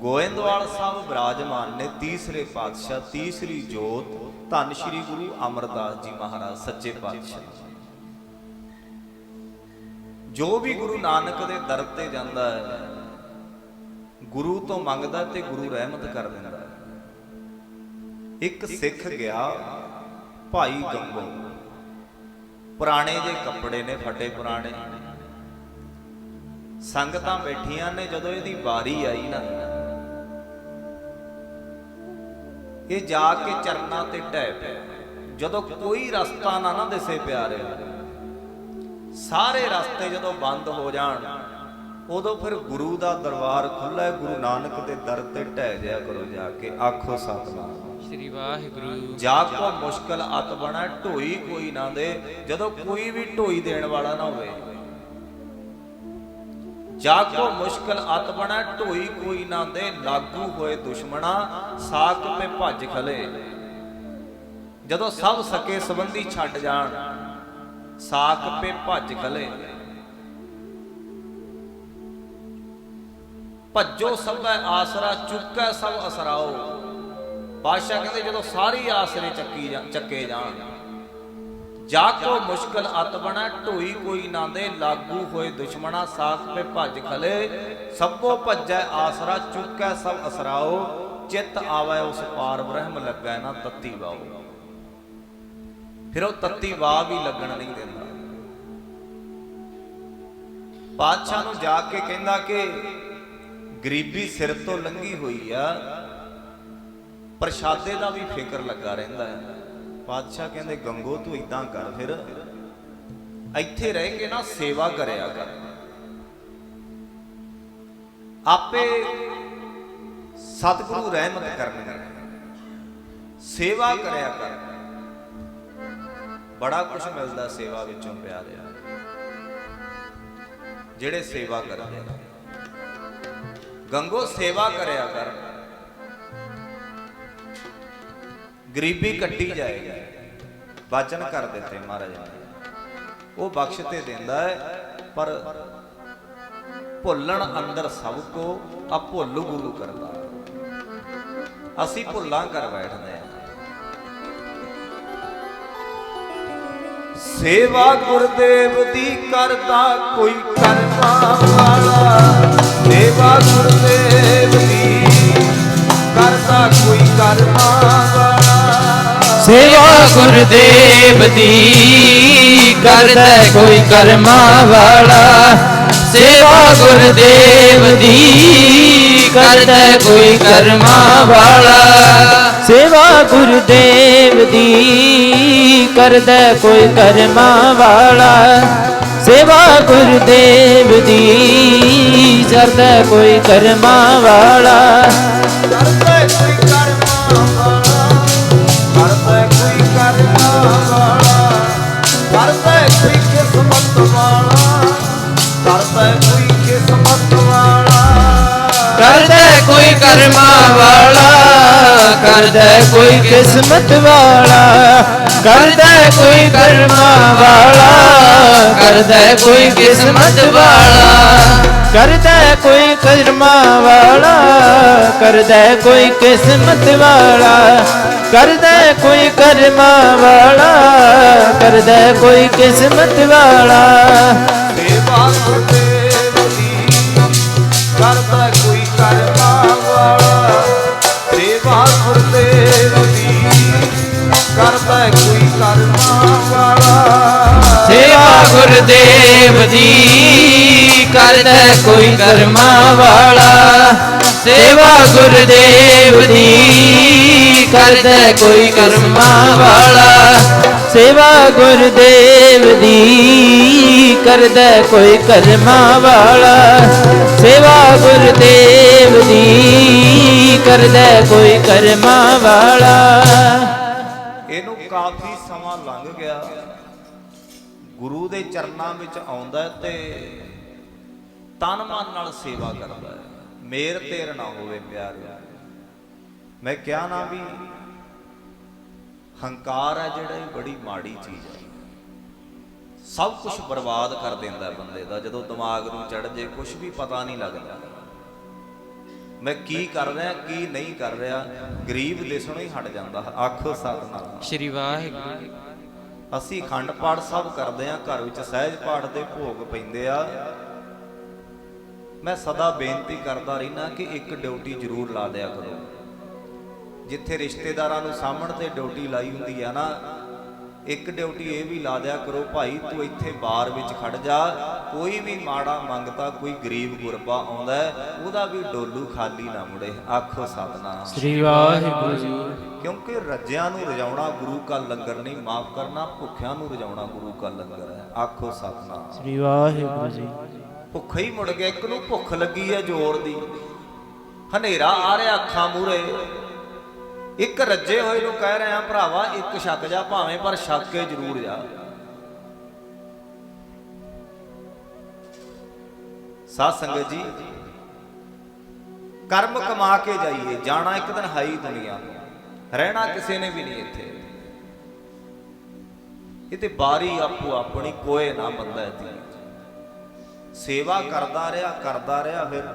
ਗੋਇੰਦਵਾਲ ਸਾਹਿਬ ਬਿਰਾਜਮਾਨ ਨੇ ਤੀਸਰੇ ਪਾਤਸ਼ਾਹ, ਤੀਸਰੀ ਜੋਤ ਧੰਨ ਸ਼੍ਰੀ ਗੁਰੂ ਅਮਰਦਾਸ ਜੀ ਮਹਾਰਾਜ, ਸੱਚੇ ਪਾਤਸ਼ਾਹ। ਜੋ ਵੀ ਗੁਰੂ ਨਾਨਕ ਦੇ ਦਰ ਤੇ ਜਾਂਦਾ ਹੈ, ਗੁਰੂ ਤੋਂ ਮੰਗਦਾ ਤੇ ਗੁਰੂ ਰਹਿਮਤ ਕਰ ਦਿੰਦਾ ਇੱਕ ਸਿੱਖ ਗਿਆ, ਭਾਈ ਗੰਗੋ। ਪੁਰਾਣੇ ਜੇ ਕੱਪੜੇ ਨੇ, ਫਟੇ ਪੁਰਾਣੇ। ਸੰਗਤਾਂ ਬੈਠੀਆਂ ਨੇ, ਜਦੋਂ ਇਹਦੀ ਵਾਰੀ ਆਈ ਨਾ ਇਹ ਜਾ ਕੇ ਚਰਨਾਂ ਤੇ ਟਹਿ ਪਿਆ। ਜਦੋਂ ਕੋਈ ਰਸਤਾ ਨਾ ਨਾ ਦਿਸੇ ਪਿਆਰਿਆ ਸਾਰੇ ਰਸਤੇ ਜਦੋਂ ਬੰਦ ਹੋ ਜਾਣ ਉਦੋਂ ਫਿਰ ਗੁਰੂ ਦਾ ਦਰਬਾਰ ਖੁੱਲ੍ਹਾ ਹੈ ਗੁਰੂ ਨਾਨਕ ਦੇ ਦਰ ਤੇ ਟਹਿ ਜਾਇਆ ਕਰੋ ਜਾ ਕੇ ਆਖੋ ਸਤਨਾਮ। ਸ੍ਰੀ ਵਾਹਿਗੁਰੂ। ਜਾ ਕੋ ਮੁਸ਼ਕਲ ਅਤ ਬਣਾ ਢੋਈ ਕੋਈ ਨਾ ਦੇ ਜਦੋਂ ਕੋਈ ਵੀ ਢੋਈ ਦੇਣ ਵਾਲਾ ਨਾ ਹੋਵੇ ਜਾ ਕੋ ਮੁਸ਼ਕਲ ਅਤ ਬਣਾ, ਢੋਈ ਕੋਈ ਨਾ ਦੇ, ਲਾਗੂ ਹੋਏ ਦੁਸ਼ਮਣਾ, ਸਾਕ ਪੇ ਭੱਜ ਖਲੇ। ਜਦੋਂ ਸਭ ਸਕੇ ਸੰਬੰਧੀ ਛੱਡ ਜਾਣ, ਸਾਕ ਪੇ ਭੱਜ ਖਲੇ। ਭੱਜੋ ਸਭੈ ਆਸਰਾ, ਚੁੱਕੈ ਸਭ ਅਸਰਾਓ। ਬਾਦਸ਼ਾਹ ਕਹਿੰਦੇ ਜਦੋਂ ਸਾਰੀ ਆਸਰੇ ਚੱਕੀ ਜਾ- ਚੱਕੇ ਜਾਣ। ਜਾ ਕੋ ਮੁਸ਼ਕਲ ਅਤ ਬਣਾ, ਢੋਈ ਕੋਈ ਨਾ ਦੇ, ਲਾਗੂ ਹੋਏ ਦੁਸ਼ਮਣਾ ਸਾਖ ਪੇ ਭੱਜ ਖਲੇ। ਸਭੋ ਭੱਜੈ ਆਸਰਾ, ਚੁੱਕੈ ਸਭ ਅਸਰਾਓ। ਚਿੱਤ ਆਵੈ ਉਸ ਪਾਰ, ਬ੍ਰਹਮ ਲੱਗਾ ਨਾ ਤਤੀ ਵਾਓ। ਫਿਰ ਉਹ ਤਤੀ ਵਾਹ ਵੀ ਲੱਗਣ ਨਹੀਂ ਦਿੰਦਾ। ਪਾਤਸ਼ਾਹ ਨੂੰ ਜਾ ਕੇ ਕਹਿੰਦਾ ਕਿ ਗਰੀਬੀ ਸਿਰ ਤੋਂ ਲੰਗੀ ਹੋਈ ਆ, ਪ੍ਰਸ਼ਾਦੇ ਦਾ ਵੀ ਫਿਕਰ ਲੱਗਾ ਰਹਿੰਦਾ ਹੈ। ਪਾਤਸ਼ਾਹ ਕਹਿੰਦੇ, ਗੰਗੋ, ਤੂੰ ਇਦਾਂ ਕਰ ਫਿਰ। ਇੱਥੇ ਰਹਿ ਕੇ ਨਾ ਸੇਵਾ ਕਰਿਆ ਕਰ। ਆਪੇ ਸਤਿਗੁਰੂ ਰਹਿਮਤ ਕਰਨਗੇ ਸੇਵਾ ਕਰਿਆ ਕਰ। ਬੜਾ ਕੁਝ ਮਿਲਦਾ ਸੇਵਾ ਵਿੱਚੋਂ, ਪਿਆਰਿਆ। ਜਿਹੜੇ ਸੇਵਾ ਕਰਦੇ ਆ ਗੰਗੋ, ਸੇਵਾ ਕਰਿਆ ਕਰ। ਗਰੀਬੀ ਕੱਟੀ ਜਾਏਗੀ। ਵਾਚਨ ਕਰ ਦਿੱਤੇ ਮਹਾਰਾਜ ਨੇ। ਉਹ ਬਖਸ਼ ਤੇ ਦਿੰਦਾ ਹੈ, ਪਰ ਭੁੱਲਣ ਅੰਦਰ ਸਭ ਕੋ ਆ ਭੁੱਲ ਗੁਰੂ ਕਰਦਾ। ਅਸੀਂ ਭੁੱਲਾਂ ਕਰ ਬੈਠਦੇ ਆ ਸੇਵਾ ਗੁਰਦੇਵ ਦੀ ਕਰਦਾ ਕੋਈ ਕਰਮਾ ਵਾਲਾ। ਸੇਵਾ ਗੁਰਦੇਵ ਦੀ ਕਰਦਾ ਕੋਈ ਕਰਮਾ ਵਾਲਾ। ਸੇਵਾ ਗੁਰਦੇਵ ਦੀ ਕਰਦਾ ਕੋਈ ਕਰਮਾ ਵਾਲਾ। ਸੇਵਾ ਗੁਰਦੇਵ ਦੀ ਕਰਦਾ ਕੋਈ ਕਰਮਾ ਵਾਲਾ। ਸੇਵਾ ਗੁਰਦੇਵ ਦੀ ਕਰਦਾ ਕੋਈ ਕਰਮਾ ਵਾਲਾ। ਸੇਵਾ ਗੁਰਦੇਵ ਦੀ ਕਰਦਾ ਕੋਈ ਕਰਮਾ ਵਾਲਾ। ਕਰਦਾ ਕਰਦਾ ਕੋਈ ਕਿਸਮਤ ਵਾਲਾ। ਕਰਦਾ ਕੋਈ ਕਰਮਾਂ ਵਾਲਾ। ਕਰਦਾ ਕੋਈ ਕਿਸਮਤ ਵਾਲਾ। ਕਰਦਾ ਕੋਈ ਕਰਮਾਂ ਵਾਲਾ। ਕਰਦਾ ਕੋਈ ਕਿਸਮਤ ਵਾਲਾ। ਕਰਦਾ ਕੋਈ ਕਰਮਾਂ ਵਾਲਾ। ਕਰਦਾ ਕੋਈ ਕਿਸਮਤ ਵਾਲਾ। ਕਰਦਾ ਕੋਈ ਕਰਮਾਂ ਵਾਲਾ। ਕਰਦਾ ਕੋਈ ਕਿਸਮਤ ਵਾਲਾ। ਗੁਰਦੇਵ ਜੀ ਕਰਦਾ ਕੋਈ ਕਰਮਾ ਵਾਲਾ। ਸੇਵਾ ਗੁਰਦੇਵ ਦੀ ਕਰਦਾ ਕੋਈ ਕਰਮਾ ਸੇਵਾ ਕਰਮਾਂ ਵਾਲਾ। ਸੇਵਾ ਗੁਰਦੇਵ ਦੀ ਕਰਦਾ ਕੋਈ ਕਰਮਾਂ ਵਾਲਾ। ਸੇਵਾ ਗੁਰਦੇਵ ਦੀ ਕਰਦਾ ਕੋਈ ਕਰਮਾਂ ਵਾਲਾ। ਇਹਨੂੰ ਕਾਫੀ ਸਮਾਂ ਲੰਘ ਗਿਆ। ਗੁਰੂ ਦੇ ਚਰਨਾਂ ਵਿੱਚ ਆਉਂਦਾ ਤੇ ਤਨ ਮਨ ਨਾਲ ਸੇਵਾ ਕਰਦਾ ਮੇਰ ਤੇਰ ਨਾ ਹੋਵੇ ਪਿਆਰਿਆ ਮੈਂ ਕਿਹਾ ਨਾ ਵੀ ਹੰਕਾਰ ਹੈ ਜਿਹੜਾ ਇਹ ਬੜੀ ਮਾੜੀ ਚੀਜ਼ ਹੈ ਸਭ ਕੁਝ ਬਰਬਾਦ ਕਰ ਦਿੰਦਾ ਬੰਦੇ ਦਾ ਜਦੋਂ ਦਿਮਾਗ ਨੂੰ ਚੜ ਜੇ ਕੁਝ ਵੀ ਪਤਾ ਨਹੀਂ ਲੱਗਦਾ। ਮੈਂ ਕੀ ਕਰ ਰਿਹਾ ਕੀ ਨਹੀਂ ਕਰ ਰਿਹਾ ਗਰੀਬ ਦਿਸਣੋਂ ਹੀ ਹਟ ਜਾਂਦਾ ਆਖੋ ਸਤਨਾਮ। ਸ਼੍ਰੀ ਵਾਹਿਗੁਰੂ। ਅਸੀਂ ਖੰਡ ਪਾਠ ਸਭ ਕਰਦੇ ਆ ਘਰ ਵਿੱਚ ਸਹਿਜ ਪਾਠ ਦੇ ਭੋਗ ਪੈਂਦੇ ਆ। ਮੈਂ ਸਦਾ ਬੇਨਤੀ ਕਰਦਾ ਰਹਿਣਾ ਕਿ ਇੱਕ ਡਿਊਟੀ ਜ਼ਰੂਰ ਲਾ ਦਿਆ ਕਰੋ। ਜਿੱਥੇ ਰਿਸ਼ਤੇਦਾਰਾਂ ਨੂੰ ਸਾਹਮਣ ਤੇ ਡਿਊਟੀ ਲਾਈ ਹੁੰਦੀ ਆ ਨਾ ਇੱਕ ਡਿਊਟੀ ਇਹ ਵੀ ਲਾ ਦਿਆ ਕਰੋ ਭਾਈ ਤੂੰ ਇੱਥੇ ਬਾਰ ਵਿੱਚ ਖੜ ਜਾ। ਕੋਈ ਵੀ ਮਾੜਾ ਮੰਗਤਾ ਕੋਈ ਗਰੀਬ ਗੁਰਬਾ ਆਉਂਦਾ ਉਹਦਾ ਵੀ ਡੋਲੂ ਖਾਲੀ ਨਾ ਮੁੜੇ। ਆਖੋ ਸਤਨਾਮ। ਸ੍ਰੀ ਵਾਹਿਗੁਰੂ ਜੀ ਕਿਉਂਕਿ ਰੱਜਿਆਂ ਨੂੰ ਰਜਾਉਣਾ ਗੁਰੂ ਕਾ ਲੰਗਰ ਨਹੀਂ ਮਾਫ ਕਰਨਾ ਭੁੱਖਿਆਂ ਨੂੰ ਰਜਾਉਣਾ ਗੁਰੂ ਕਾ ਲੰਗਰ ਹੈ। ਆਖੋ ਸਤਨਾਮ। ਸ੍ਰੀ ਵਾਹਿਗੁਰੂ ਜੀ। ਭੁੱਖਾ ਹੀ ਮੁੜ ਗਿਆ ਇੱਕ ਨੂੰ ਭੁੱਖ ਲੱਗੀ ਹੈ ਜ਼ੋਰ ਦੀ। ਹਨੇਰਾ ਆ ਰਿਹਾ ਅੱਖਾਂ ਮੂਰੇ ਇੱਕ ਰੱਜੇ ਹੋਏ ਨੂੰ ਕਹਿ ਰਿਹਾ ਭਰਾਵਾ, ਇੱਕ ਛੱਕ ਜਾ, ਭਾਵੇਂ ਪਰ ਛੱਕ ਕੇ ਜ਼ਰੂਰ ਜਾ। ਸਾਧ ਸੰਗਤ ਜੀ, ਕਰਮ ਕਮਾ ਕੇ ਜਾਈਏ, ਜਾਣਾ ਇੱਕ ਦਿਨ ਹਾਈ ਹੀ ਦੁਨੀਆ। ਰਹਿਣਾ ਕਿਸੇ ਨੇ ਵੀ ਨਹੀਂ ਇੱਥੇ। ਇਹ ਤੇ ਬਾਰੀ ਆਪੋ ਆਪਣੀ ਕੋਏ ਨਾ ਬੰਦਾ ਇੱਥੇ। ਸੇਵਾ ਕਰਦਾ ਰਿਹਾ ਕਰਦਾ ਰਿਹਾ ਫਿਰ।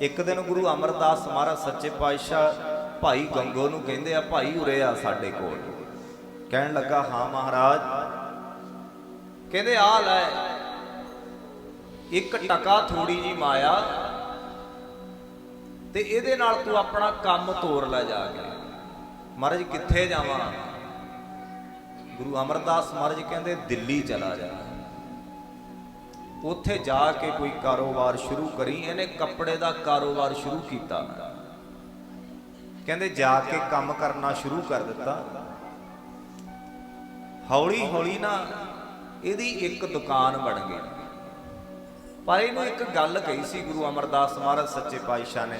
ਇੱਕ ਦਿਨ ਗੁਰੂ ਅਮਰਦਾਸ ਮਹਾਰਾਜ ਸੱਚੇ ਪਾਤਸ਼ਾਹ ਭਾਈ ਗੰਗੋ ਨੂੰ ਕਹਿੰਦੇ ਆ, ਭਾਈ ਉਰੇ ਆ ਸਾਡੇ ਕੋਲ। ਕਹਿਣ ਲੱਗਾ, ਹਾਂ ਮਹਾਰਾਜ। ਕਹਿੰਦੇ ਆ ਲੈ, ਇੱਕ ਟਕਾ ਥੋੜੀ ਜੀ ਮਾਇਆ ਤੇ ਇਹਦੇ ਨਾਲ ਤੂੰ ਆਪਣਾ ਕੰਮ ਤੋਰ ਲੈ ਜਾ ਕੇ। ਮਹਾਰਾਜ, ਕਿੱਥੇ ਜਾਵਾਂ? ਗੁਰੂ ਅਮਰਦਾਸ ਮਹਾਰਾਜ ਕਹਿੰਦੇ, ਦਿੱਲੀ ਚਲਾ ਜਾ। ਉੱਥੇ ਜਾ ਕੇ ਕੋਈ ਕਾਰੋਬਾਰ ਸ਼ੁਰੂ ਕਰੀ, ਇਹਨੇ ਕੱਪੜੇ ਦਾ ਕਾਰੋਬਾਰ ਸ਼ੁਰੂ ਕੀਤਾ। ਕਹਿੰਦੇ ਜਾ ਕੇ ਕੰਮ ਕਰਨਾ ਸ਼ੁਰੂ ਕਰ ਦਿੱਤਾ। ਹੌਲੀ ਹੌਲੀ ਨਾ ਇਹਦੀ ਇੱਕ ਦੁਕਾਨ ਬਣ ਗਈ। ਪਰ ਇਹਨੂੰ ਇੱਕ ਗੱਲ ਕਹੀ ਸੀ ਗੁਰੂ ਅਮਰਦਾਸ ਮਹਾਰਾਜ ਸੱਚੇ ਪਾਤਸ਼ਾਹ ਨੇ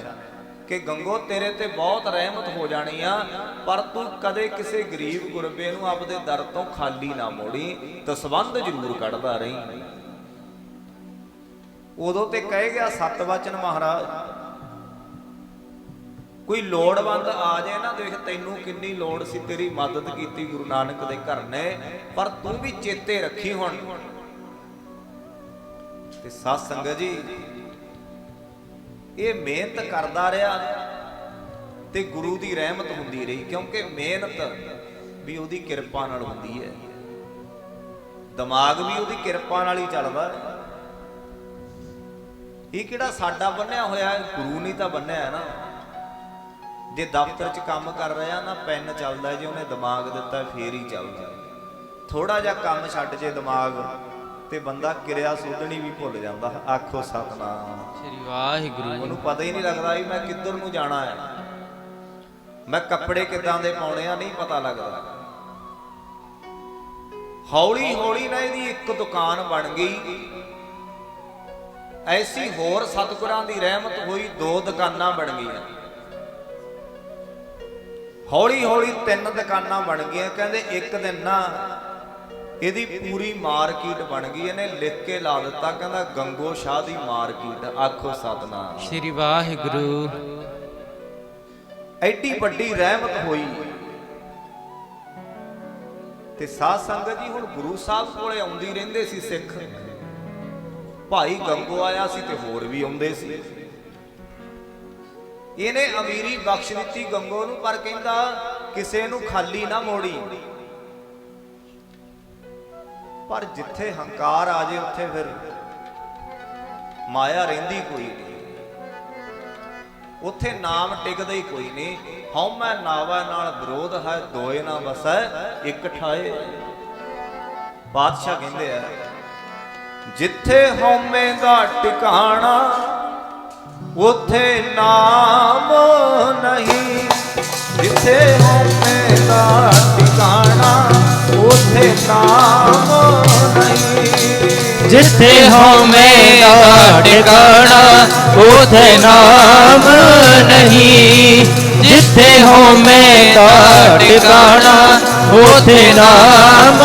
ਕਿ ਗੰਗੋ, ਤੇਰੇ ਤੇ ਬਹੁਤ ਰਹਿਮਤ ਹੋ ਜਾਣੀ ਆ, ਪਰ ਤੂੰ ਕਦੇ ਕਿਸੇ ਗਰੀਬ ਗੁਰਬੇ ਨੂੰ ਆਪਦੇ ਦਰ ਤੋਂ ਖਾਲੀ ਨਾ ਮੋੜੀ ਤਸਵੰਦ ਜ਼ਰੂਰ ਕੱਢਦਾ ਰਹੀਂ। ਉਦੋਂ ਤੇ ਕਹਿ ਗਿਆ ਸਤ ਵਚਨ ਮਹਾਰਾਜ, ਕੋਈ ਲੋੜਵੰਦ ਆ ਜਾਏ ਨਾ ਦੇਖ ਤੈਨੂੰ ਕਿੰਨੀ ਲੋੜ ਸੀ, ਤੇਰੀ ਮਦਦ ਕੀਤੀ ਗੁਰੂ ਨਾਨਕ ਦੇ ਘਰ ਨੇ, ਪਰ ਤੂੰ ਵੀ ਚੇਤੇ ਰੱਖੀ ਹੁਣ। ਤੇ ਸਾਧ ਸੰਗਤ ਜੀ, ਇਹ ਮਿਹਨਤ ਕਰਦਾ ਰਿਹਾ ਤੇ ਗੁਰੂ ਦੀ ਰਹਿਮਤ ਹੁੰਦੀ ਰਹੀ, ਕਿਉਂਕਿ ਮਿਹਨਤ ਵੀ ਉਹਦੀ ਕਿਰਪਾ ਨਾਲ ਹੁੰਦੀ ਹੈ। ਦਿਮਾਗ ਵੀ ਉਹਦੀ ਕਿਰਪਾ ਨਾਲ ਹੀ ਚੱਲਦਾ ਹੈ। ਇਹ ਕਿਹੜਾ ਸਾਡਾ ਬੰਨਿਆ ਹੋਇਆ ਹੈ? ਗੁਰੂ ਨਹੀਂ ਤਾਂ ਬੰਨਿਆ ਹੈ ਨਾ। ਜੇ ਦਫ਼ਤਰ 'ਚ ਕੰਮ ਕਰ ਰਿਹਾ ਨਾ ਪੈਨ ਚੱਲਦਾ ਜੇ ਉਹਨੇ ਦਿਮਾਗ ਦਿੱਤਾ ਫੇਰ ਹੀ ਚੱਲਦਾ। ਥੋੜਾ ਜਿਹਾ ਕੰਮ ਛੱਡ ਜੇ ਦਿਮਾਗ ਤੇ ਬੰਦਾ ਕਿਰਿਆ ਸੋਧਣੀ ਵੀ ਭੁੱਲ ਜਾਂਦਾ। ਆਖੋ ਸਤਨਾਮ। ਸ਼੍ਰੀ ਵਾਹਿਗੁਰੂ ਉਹਨੂੰ ਪਤਾ ਹੀ ਨਹੀਂ ਲੱਗਦਾ ਵੀ ਮੈਂ ਕਿੱਧਰ ਨੂੰ ਜਾਣਾ ਹੈ। ਮੈਂ ਕੱਪੜੇ ਕਿੱਦਾਂ ਦੇ ਪਾਉਣੇ ਆ ਨਹੀਂ ਪਤਾ ਲੱਗਦਾ। ਹੌਲੀ ਹੌਲੀ ਨਾ ਇਹਦੀ ਇੱਕ ਦੁਕਾਨ ਬਣ ਗਈ। ਐਸੀ ਹੋਰ ਸਤਿਗੁਰਾਂ ਦੀ ਰਹਿਮਤ ਹੋਈ ਦੋ ਦੁਕਾਨਾਂ ਬਣ ਗਈਆਂ। ਹੌਲੀ ਹੌਲੀ ਤਿੰਨ ਦੁਕਾਨਾਂ ਬਣ ਗਈਆਂ। ਕਹਿੰਦੇ ਇੱਕ ਦਿਨ ਨਾ ਇਹਦੀ ਪੂਰੀ ਮਾਰਕੀਟ ਬਣ ਗਈ। ਇਹਨੇ ਲਿਖ ਕੇ ਲਾ ਦਿੱਤਾ। ਕਹਿੰਦਾ ਗੰਗੋ ਸ਼ਾਹ ਦੀ ਮਾਰਕੀਟ ਆਖੋ ਸਤਨਾਮ। ਸ਼੍ਰੀ ਵਾਹਿਗੁਰੂ। ਐਡੀ ਵੱਡੀ ਰਹਿਮਤ ਹੋਈ। ਤੇ ਸਾਧ ਸੰਗਤ ਜੀ ਹੁਣ ਗੁਰੂ ਸਾਹਿਬ ਕੋਲੇ ਆਉਂਦੀ ਰਹਿੰਦੇ ਸੀ ਸਿੱਖ। ਭਾਈ ਗੰਗੋ ਆਇਆ ਸੀ ਤੇ ਹੋਰ ਵੀ ਆਉਂਦੇ ਸੀ। ਇਹਨੇ ਅਮੀਰੀ ਬਖਸ਼ ਦਿੱਤੀ ਗੰਗੋ ਨੂੰ, ਪਰ ਕਹਿੰਦਾ, ਕਿਸੇ ਨੂੰ ਖਾਲੀ ਨਾ ਮੋੜੀ। ਪਰ ਜਿੱਥੇ ਹੰਕਾਰ ਆ ਜੇ, ਉੱਥੇ ਫਿਰ ਮਾਇਆ ਰਹਿੰਦੀ ਕੋਈ ਨਹੀਂ। ਉੱਥੇ ਨਾਮ ਟਿਕਦਾ ਹੀ ਕੋਈ ਨਹੀਂ। ਹਉਮੈ ਨਾਵਾ ਨਾਲ ਵਿਰੋਧ ਹੈ, ਦੋਏ ਨਾ ਵਸੈ, ਇੱਕ ਠਾਏ। ਬਾਦਸ਼ਾਹ ਕਹਿੰਦੇ ਆ ਜਿੱਥੇ ਹਉਮੈ ਦਾ ਟਿਕਾਣਾ, ਉਥੇ ਨਾਮ ਨਹੀਂ। ਜਿੱਥੇ ਹਉਮੈ ਦਾ ਟਿਕਾਣਾ, ਉਥੇ ਨਾਮ ਨਹੀਂ। ਜਿੱਥੇ ਹਉਮੈ ਦਾ ਟਿਕਾਣਾ, ਉਥੇ ਨਾਮ ਨਹੀਂ। ਜਿੱਥੇ ਹਉਮੈ ਦਾ ਟਿਕਾਣਾ ਉਥੇ ਨਾਮ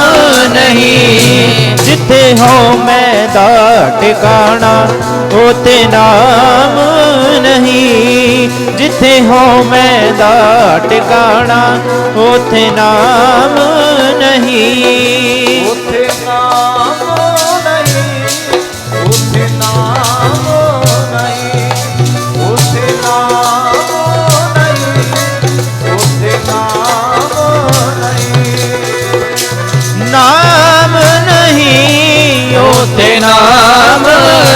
ਨਹੀਂ, ਜਿੱਥੇ ਹੋ ਮੈਂ ਦਾ ਟਿਕਾਣਾ, ਉਥੇ ਨਾਮ ਨਹੀਂ, ਜਿੱਥੇ ਹੋ ਮੈਂ ਦਾ ਟਿਕਾਣਾ, ਉਥੇ ਨਾਮ ਨਹੀਂ। ਉਥੇ ਉਥੇ ਨਾਮ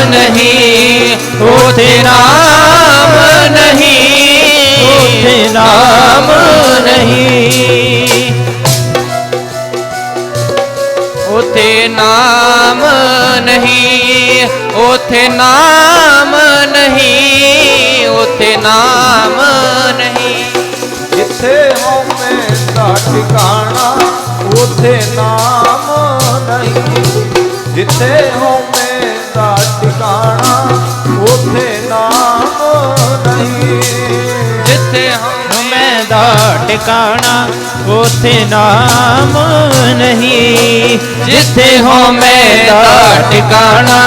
ਨਹੀਂ, ਉਥੇ ਨਾਮ ਨਹੀਂ, ਉਥੇ ਨਾਮ ਨਹੀਂ। ਉਥੇ ਨਾਮ ਨਹੀਂ, ਉਥੇ ਨਾਮ ਨਹੀਂ, ਉਥੇ ਨਾਮ ਨਹੀਂ। ਜਿੱਥੇ ਹੋਵੇ ਦਾ ਟਿਕਾਣਾ ਉਥੇ ਨਾਮ ਨਹੀਂ। ਜਿੱਥੇ ਹੋਵੇਂ ਦਾ ਟਿਕਾਣਾ ਉਥੇ ਨਾਮ ਨਹੀਂ। ਜਿੱਥੇ ਮੈਂ ਦਾ ਟਿਕਾਣਾ, ਉਥੇ ਨਾਮ ਨਹੀਂ। ਜਿੱਥੇ ਹੋ ਮੈਂ ਦਾ ਟਿਕਾਣਾ,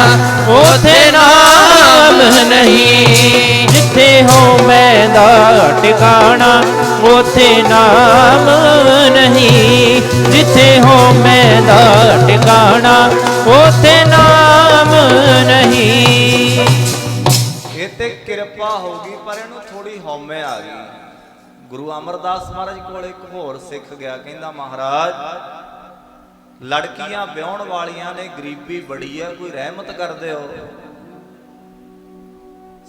ਉਥੇ ਨਾਮ ਨਹੀਂ। ਜਿੱਥੇ ਹੋ ਮੈਂ ਦਾ ਟਿਕਾਣਾ, ਉਥੇ ਨਾਮ ਨਹੀਂ। ਜਿੱਥੇ ਹੋ ਮੈਂ ਦਾ ਟਿਕਾਣਾ, ਉਥੇ ਨਾਮ ਨਹੀਂ। ਇਹ ਤੇ ਕਿਰਪਾ ਹੋ ਗਈ, ਪਰ ਇਹਨੂੰ ਥੋੜੀ ਹਉਮੈ ਆ ਗਈ। ਗੁਰੂ ਅਮਰਦਾਸ ਮਹਾਰਾਜ ਕੋਲ ਇੱਕ ਹੋਰ ਸਿੱਖ ਗਿਆ, ਕਹਿੰਦਾ, ਮਹਾਰਾਜ, ਲੜਕੀਆਂ ਵਿਆਹਣ ਵਾਲੀਆਂ ਨੇ, ਗਰੀਬੀ ਬੜੀ ਹੈ ਕੋਈ ਰਹਿਮਤ ਕਰਦੇ ਹੋ?